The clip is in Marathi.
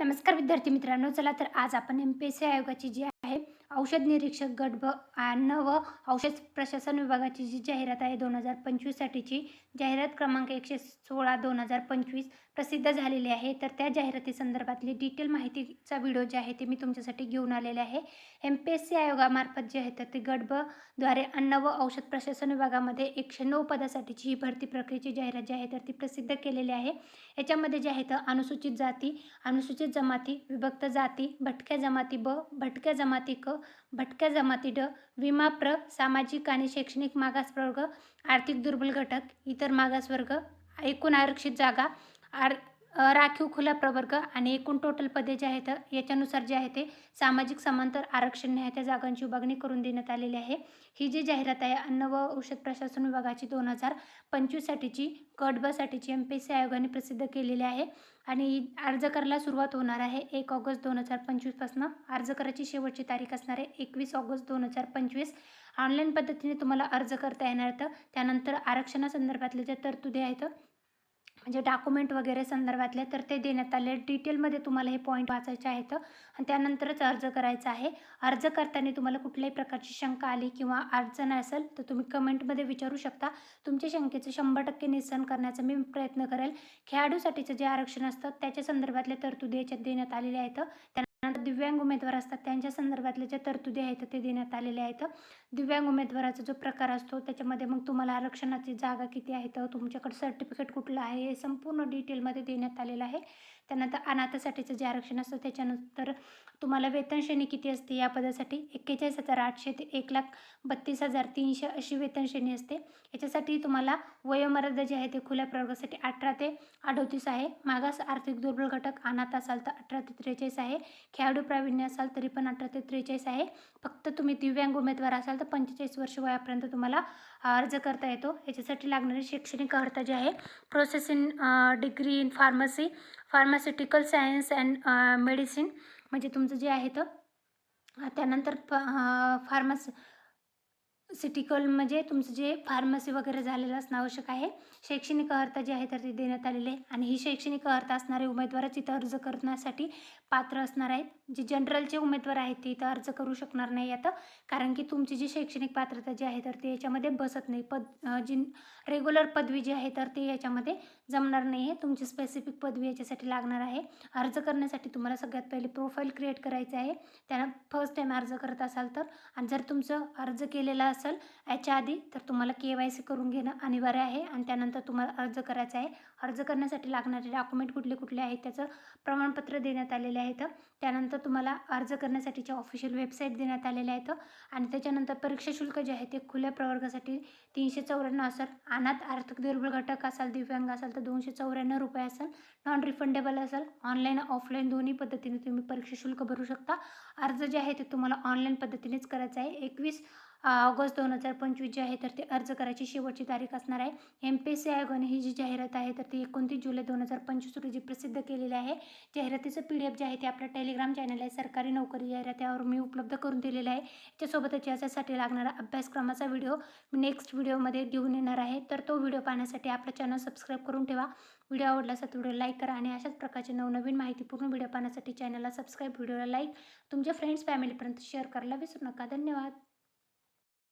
नमस्कार विद्यार्थी मित्रांनो चला तर आज आपण एम पी एस सी आयोगाची जी आहे औषध निरीक्षक गट ब अन्न व औषध प्रशासन विभागाची जी जाहिरात आहे दोन हजार पंचवीससाठीची जाहिरात क्रमांक एकशे सोळा दोन हजार पंचवीस प्रसिद्ध झालेली आहे. तर त्या जाहिराती संदर्भातली डिटेल माहितीचा व्हिडिओ जे आहे ते मी तुमच्यासाठी घेऊन आलेले आहे. एम पी एस सी आयोगामार्फत जे आहे तर ते गट ब द्वारे अन्न व औषध प्रशासन विभागामध्ये एकशे नऊ पदासाठीची ही भरती प्रक्रियेची जाहिरात जी आहे तर ती प्रसिद्ध केलेली आहे. याच्यामध्ये जे आहे तर अनुसूचित जाती अनुसूचित जमाती विभक्त जाती भटक्या जमाती ब भटक्या जमाती क भटक्या जमाती ड विमा प्र सामाजिक आणि शैक्षणिक मागासवर्ग आर्थिक दुर्बल घटक इतर मागासवर्ग एकूण आरक्षित जागा आर राखीव खुला प्रवर्ग आणि एकूण टोटल पदे जे आहेत याच्यानुसार जे आहे ते सामाजिक समांतर आरक्षण न्याय त्या जागांची विभागणी करून देण्यात आलेली आहे. ही जी जाहिरात आहे अन्न व औषध प्रशासन विभागाची दोन हजार पंचवीससाठीची गट एम पी सी आयोगाने प्रसिद्ध केलेली आहे आणि अर्ज करायला सुरुवात होणार आहे एक ऑगस्ट दोन हजार पंचवीसपासून अर्ज करायची शेवटची तारीख असणार आहे एकवीस ऑगस्ट दोन हजार पंचवीस. ऑनलाईन पद्धतीने तुम्हाला अर्ज करता येणार तर त्यानंतर आरक्षणासंदर्भातले ज्या तरतुदी आहेत म्हणजे जे डॉक्युमेंट वगैरे संदर्भातले तर ते देण्यात आले. डिटेलमध्ये तुम्हाला हे पॉईंट वाचायचे आहेत. आणि त्यानंतरच अर्ज करायचा आहे. अर्ज करताना तुम्हाला कुठल्याही प्रकारची शंका आली किंवा अडचण असेल तर तुम्ही कमेंटमध्ये विचारू शकता. तुमच्या शंकेचं शंभर टक्के निरसन करण्याचा मी प्रयत्न करेल. खेळाडूसाठीचं जे आरक्षण असतं त्याच्या संदर्भातले तरतुदी याच्यात देण्यात आलेले आहेत. त्यानंतर दिव्यांग उमेदवार असतात त्यांच्या संदर्भातले जे तरतुदी आहेत ते देण्यात आलेले आहेत. दिव्यांग उमेदवाराचा जो प्रकार असतो त्याच्यामध्ये मग तुम्हाला आरक्षणाची जागा किती आहेत तुमच्याकडे सर्टिफिकेट कुठलं आहे हे संपूर्ण डिटेलमध्ये देण्यात आलेलं आहे. त्यानंतर अनाथासाठीचं जे आरक्षण असतं त्याच्यानंतर तुम्हाला वेतन श्रेणी किती असते या पदासाठी? एक्केचाळीस हजार आठशे ते एक लाख बत्तीस हजार तीनशे अशी वेतन श्रेणी असते. याच्यासाठी तुम्हाला वयोमर्यादा जी आहे ते खुल्या प्रवर्गासाठी अठरा ते अडोतीस आहे. मागास आर्थिक दुर्बल घटक अनाथ असाल तर अठरा ते त्रेचाळीस आहे. खेळाडू प्रावीण्य असाल तरी पण अठरा ते त्रेचाळीस आहे. फक्त तुम्ही दिव्यांग उमेदवार असाल तर पंचेचाळीस वर्ष वयापर्यंत तुम्हाला अर्ज करता येतो. याच्यासाठी लागणारी शैक्षणिक अर्हता जी आहे process in degree in pharmacy pharmaceutical science and medicine म्हणजे तुमचं जे आहे तर त्यानंतर फ फार्मास सिटिकल म्हणजे तुमचं जे फार्मसी वगैरे झालेलं असणं आवश्यक आहे. शैक्षणिक अर्थ जी आहे तर ती देण्यात आलेली आहे. आणि ही शैक्षणिक अर्थ असणारे उमेदवारच इथं अर्ज करण्यासाठी पात्र असणार आहेत. जे जनरलचे उमेदवार आहेत ते इथं अर्ज करू शकणार नाही आता. कारण की तुमची जी शैक्षणिक पात्रता जी आहे तर ती याच्यामध्ये बसत नाही. पद जी रेग्युलर पदवी जी आहे तर ती याच्यामध्ये जमणार नाही आहे. तुमची स्पेसिफिक पदवी याच्यासाठी लागणार आहे. अर्ज करण्यासाठी तुम्हाला सगळ्यात पहिले प्रोफाईल क्रिएट करायचं आहे. त्यानं फर्स्ट टाईम अर्ज करत असाल तर. आणि जर तुमचं अर्ज केलेला असेल याच्या आधी तर तुम्हाला के वाय सी करून घेणं अनिवार्य आहे आणि त्यानंतर तुम्हाला अर्ज करायचा आहे. अर्ज करण्यासाठी लागणारे डॉक्युमेंट कुठले कुठले आहेत त्याचं प्रमाणपत्र देण्यात आलेले आहेत. त्यानंतर तुम्हाला अर्ज करण्यासाठीच्या ऑफिशियल वेबसाईट देण्यात आलेल्या आहेत आणि त्याच्यानंतर परीक्षा शुल्क जे आहे ते खुल्या प्रवर्गासाठी तीनशे चौऱ्याण्णव असेल. अनाथ आर्थिक दुर्बल घटक असाल दिव्यांग असाल तर दोनशे चौऱ्याण्णव रुपये असेल. नॉन रिफंडेबल असेल ऑनलाईन ऑफलाईन दोन्ही पद्धतीने तुम्ही परीक्षा शुल्क भरू शकता. अर्ज जे आहे ते तुम्हाला ऑनलाईन पद्धतीनेच करायचं आहे. एकवीस ऑगस्ट दोन हजार पंचवीस जे आहे तर ते अर्ज करायची शेवटची तारीख असणार आहे. एम पी एस सी आयोगाने ही जी जाहिरात आहे तर ती एकोणतीस जुलै दोन हजार पंचवीस रोजी प्रसिद्ध केलेली आहे. जाहिरातीचं पी डी एफ जे आहे ते आपल्या टेलिग्राम चॅनल आहे. सरकारी नोकरी जाहिरात यावर मी उपलब्ध करून दिलेलं आहे. त्याच्यासोबतच याच्यासाठी लागणारा अभ्यासक्रमाचा व्हिडिओ मी नेक्स्ट व्हिडिओमध्ये घेऊन येणार आहे. तर तो व्हिडिओ पाहण्यासाठी आपलं चॅनल सबस्क्राईब करून ठेवा. व्हिडिओ आवडला असेल तर व्हिडिओ लाईक करा आणि अशाच प्रकारचे नवनवीन माहितीपूर्ण व्हिडिओ पाहण्यासाठी चॅनलला सबस्क्राईब व्हिडिओला लाईक तुमच्या फ्रेंड्स फॅमिलीपर्यंत शेअर करायला विसरू नका. धन्यवाद.